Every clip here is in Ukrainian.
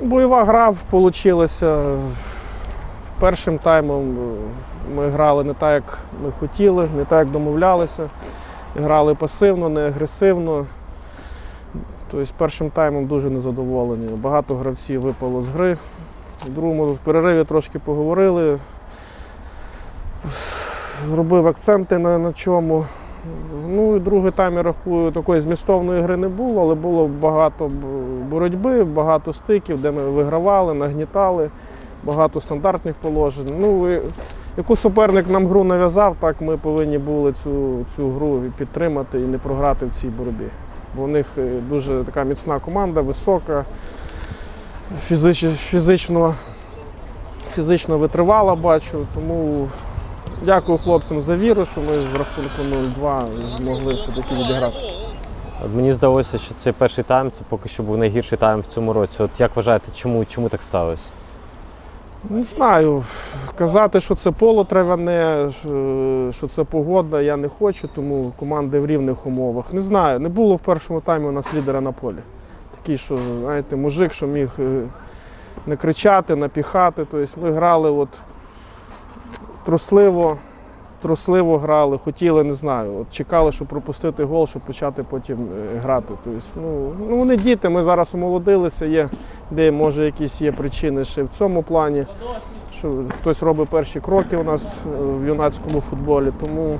Бойова гра вийшла. Першим таймом ми грали не так, як ми хотіли, не так, як домовлялися. Грали пасивно, не агресивно. Тобто першим таймом дуже незадоволені. Багато гравців випало з гри. В другому в перериві трошки поговорили. Зробив акценти на, на чому. Ну і другий тайм, я рахую, такої змістовної гри не було, але було багато боротьби, багато стиків, де ми вигравали, нагнітали, багато стандартних положень. Ну, і яку суперник нам гру нав'язав, так ми повинні були цю, цю гру підтримати і не програти в цій боротьбі. Бо у них е, дуже така міцна команда, висока, фізич, фізично, фізично витривала, бачу. Тому дякую хлопцям за віру, що ми з рахунку 0-2 змогли все-таки відігратися. Мені здалося, що цей перший тайм це поки що був найгірший тайм в цьому році. От як вважаєте, чому, чому так сталося? Не знаю. Казати, що це поло травяне, що- це погода, я не хочу, тому команди в рівних умовах. Не знаю, не було в першому таймі у нас лідера на полі. Такий, що, знаєте, мужик, що міг е, не кричати, напіхати. Тобто ми грали от трусливо, трусливо грали, хотіли, не знаю. От чекали, щоб пропустити гол, щоб почати потім е, грати. Тобто, ну, ну, вони діти, ми зараз умолодилися, є, де може якісь є причини ще в цьому плані що хтось робить перші кроки у нас е, в юнацькому футболі. Тому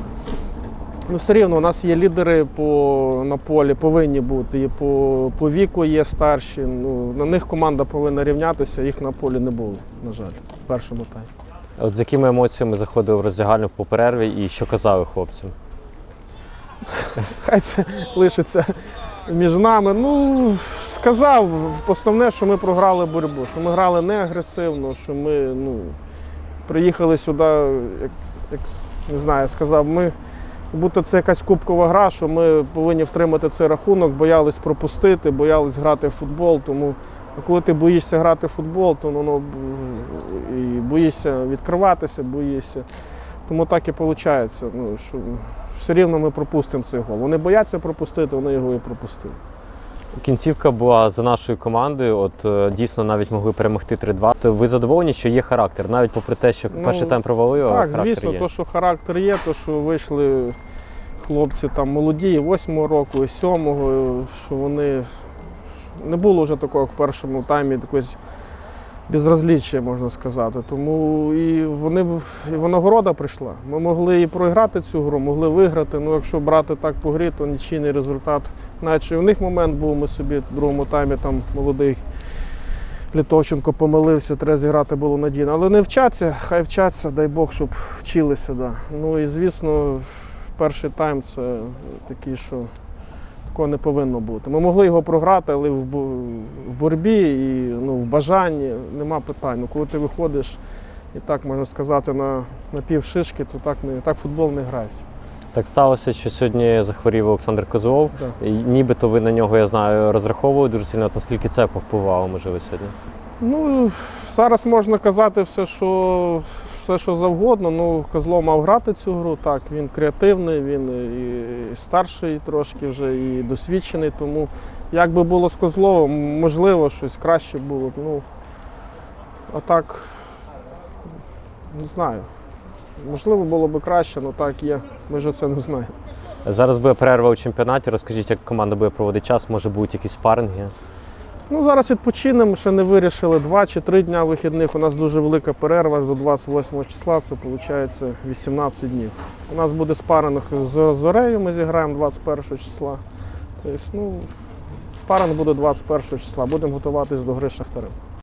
ну, все рівно у нас є лідери по, на полі, повинні бути. І по, по віку є старші. Ну, на них команда повинна рівнятися, їх на полі не було, на жаль, в першому таймі. От з якими емоціями заходив в роздягальню по перерві і що казали хлопцям? Хай це лишиться між нами. Ну, сказав, основне, що ми програли боротьбу, що ми грали не агресивно, що ми ну, приїхали сюди, як, як не знаю, сказав, ми. Будто це якась кубкова гра, що ми повинні втримати цей рахунок, боялись пропустити, боялись грати в футбол. Тому а коли ти боїшся грати в футбол, то воно і боїшся відкриватися, боїшся. Тому так і виходить. Ну, що все рівно ми пропустимо цей гол. Вони бояться пропустити, вони його і пропустили. Кінцівка була за нашою командою. От е, дійсно навіть могли перемогти 3-2. То ви задоволені, що є характер, навіть попри те, що Ну, перший тайм провалив, Так, характер звісно, є. то, що характер є, то, що вийшли хлопці там молоді, і восьмого року, і сьомого, що вони не було вже такого в першому таймі якогось безразліччя, можна сказати. Тому і вони і винагорода прийшла. Ми могли і програти цю гру, могли виграти. Ну, якщо брати так по грі, то нічийний результат. І в них момент був, ми собі в другому таймі там молодий. Літовченко помилився, треба зіграти було надійно. Але не вчаться, хай вчаться, дай Бог, щоб вчилися. Да. Ну і звісно, перший тайм це такий, що такого не повинно бути. Ми могли його програти, але в, в боротьбі і ну, в бажанні нема питань. Ну, коли ти виходиш і так можна сказати, на, на пів шишки, то так, не, так футбол не грають. Так сталося, що сьогодні захворів Олександр Козлов. Да. І нібито ви на нього, я знаю, розраховували дуже сильно. Наскільки це повпливало, можливо, сьогодні? Ну, зараз можна казати все, що, все, що завгодно. Ну, Козлов мав грати цю гру. Так, він креативний, він і старший трошки вже, і досвідчений. Тому як би було з Козловим, можливо, щось краще було. б. Ну, а так, не знаю. Можливо, було б краще, але так є. Ми ж це не знаємо. Зараз буде перерва у чемпіонаті. Розкажіть, як команда буде проводити час, може будуть якісь спаринги. Ну, зараз відпочинемо, ще не вирішили два чи три дня вихідних. У нас дуже велика перерва аж до 28 числа, це виходить 18 днів. У нас буде спаринг з Зорею, ми зіграємо 21 числа. Тобто, ну, спаринг буде 21 числа. Будемо готуватись до гри з Шахтарем.